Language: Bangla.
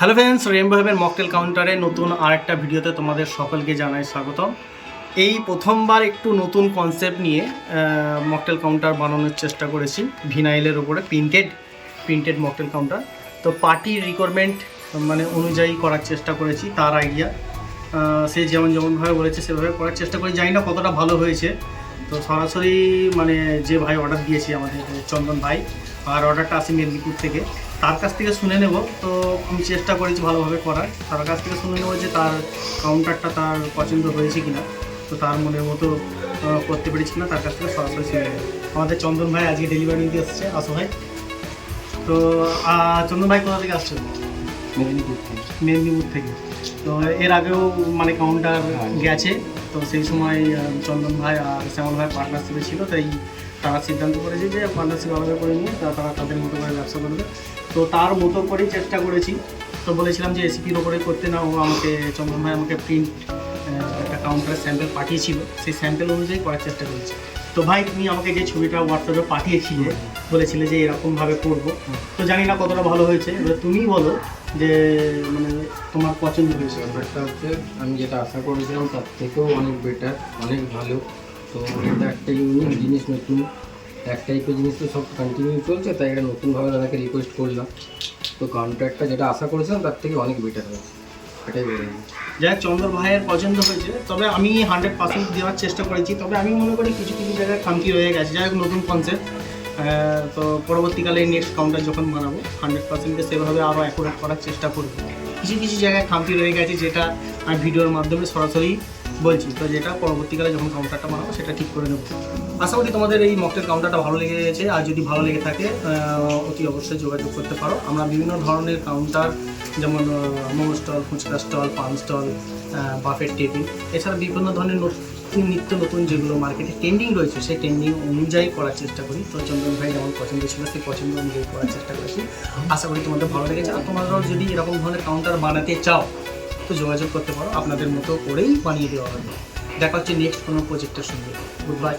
Hello friends rainbow heaven mocktail কাউন্টারে নতুন আর একটা ভিডিওতে তোমাদের সকলকে জানাই স্বাগতম। এই প্রথমবার একটু নতুন কনসেপ্ট নিয়ে মকটেল কাউন্টার বানানোর চেষ্টা করেছি, ভিনাইলের ওপরে প্রিন্টেড প্রিন্টেড মকটেল কাউন্টার। তো পার্টির রিকোয়ারমেন্ট মানে অনুযায়ী করার চেষ্টা করেছি, তার আইডিয়া সে যেমন যেমনভাবে বলেছে, সেভাবে করার চেষ্টা করি জানি না কতটা ভালো হয়েছে। তো সরাসরি মানে যে ভাই অর্ডার দিয়েছে আমাদের, চন্দন ভাই, আর অর্ডারটা আসে মেদিনীপুর থেকে। তার কাছ থেকে শুনে নেব। তো আমি চেষ্টা করেছি ভালোভাবে করার। তার কাছ থেকে শুনে নেব যে তার কাউন্টারটা তার পছন্দ হয়েছে কিনা। তো তার মনের মতো করতে পেরেছি কিনা তার কাছ থেকে সরাসরি শুনে নেব। আমাদের চন্দন ভাই আজকে ডেলিভারি নিতে এসেছে আসো ভাই। তো চন্দন ভাই কোথা থেকে আসছেন? মেদিনীপুর থেকে। মেদিনীপুর থেকে। তো এর আগেও মানে কাউন্টার হ্যাঁ। গেছে। তো সেই সময় চন্দন ভাই আর শ্যামল ভাই পার্টনারশিপে ছিল তাই তারা সিদ্ধান্ত করেছে যে পার্টনারশিপ আলাদা করে নিয়ে তা- তারা তাদের মতো করে ব্যবসা করবে। তো তার মতো করেই চেষ্টা করেছি। তো বলেছিলাম যে এসিপির ওপরে করতে না ও আমাকে চন্দন ভাই আমাকে প্রিন্ট একটা কাউন্টারের স্যাম্পেল পাঠিয়েছিল। সেই স্যাম্পেল অনুযায়ী করার চেষ্টা করেছি। তো ভাই তুমি আমাকে যে ছবিটা হোয়াটসঅ্যাপে পাঠিয়েছিলে বলেছিলে যে এরকমভাবে করব। তো জানি না কতটা ভালো হয়েছে। এবার তুমিই বলো যে মানে তোমার পছন্দ হয়েছে। ব্যাপারটা হচ্ছে আমি যেটা আশা করেছিলাম তার থেকেও অনেক বেটার অনেক ভালো। তো এটা একটা ইউনিক জিনিস নতুন এক টাইপের জিনিস তো সব কন্টিনিউ চলছে তাই এটা নতুনভাবে দাদাকে রিকোয়েস্ট করলাম। তো কাউন্টারটা যেটা আশা করেছিলাম তার থেকে অনেক বেটার হয়েছে। এটাই দিই। যাই হোক, চন্দর ভাইয়ের পছন্দ হয়েছে। তবে আমি হান্ড্রেড পার্সেন্ট দেওয়ার চেষ্টা করেছি। তবে আমি মনে করি কিছু কিছু জায়গায় খামতি রয়ে গেছে। যাই হোক নতুন কনসেপ্ট তো পরবর্তীকালে নেক্সট কাউন্টার যখন বানাবো হান্ড্রেড পার্সেন্টকে সেভাবে আরও অ্যাকুরেট করার চেষ্টা করব। কিছু কিছু জায়গায় খামতি রয়ে গেছে যেটা আমি ভিডিওর মাধ্যমে সরাসরি বলছি, তো যেটা পরবর্তীকালে যখন কাউন্টারটা বানাবো সেটা ঠিক করে নেব। আশা করি তোমাদের এই মকটেল কাউন্টারটা ভালো লেগে গেছে, আর যদি ভালো লেগে থাকে অতি অবশ্যই যোগাযোগ করতে পারো। আমরা বিভিন্ন ধরনের কাউন্টার যেমন momo stall fuchka stall, paan stall বাফের table এছাড়া বিভিন্ন ধরনের নতুন, নিত্য নতুন যেগুলো মার্কেটে ট্রেন্ডিং রয়েছে, সেই ট্রেন্ডিং অনুযায়ী করার চেষ্টা করি। তো চন্দন ভাই যেমন পছন্দ ছিল, সেই পছন্দ অনুযায়ী করার চেষ্টা করেছি। আশা করি তোমাদের ভালো লেগেছে। আর তোমরাও যদি এরকম ধরনের কাউন্টার বানাতে চাও তো যোগাযোগ করতে পারো। আপনাদের মতো করেই বানিয়ে দেওয়া হবে। দেখা হচ্ছে নেক্সট কোনো প্রজেক্টের সঙ্গে। Good bye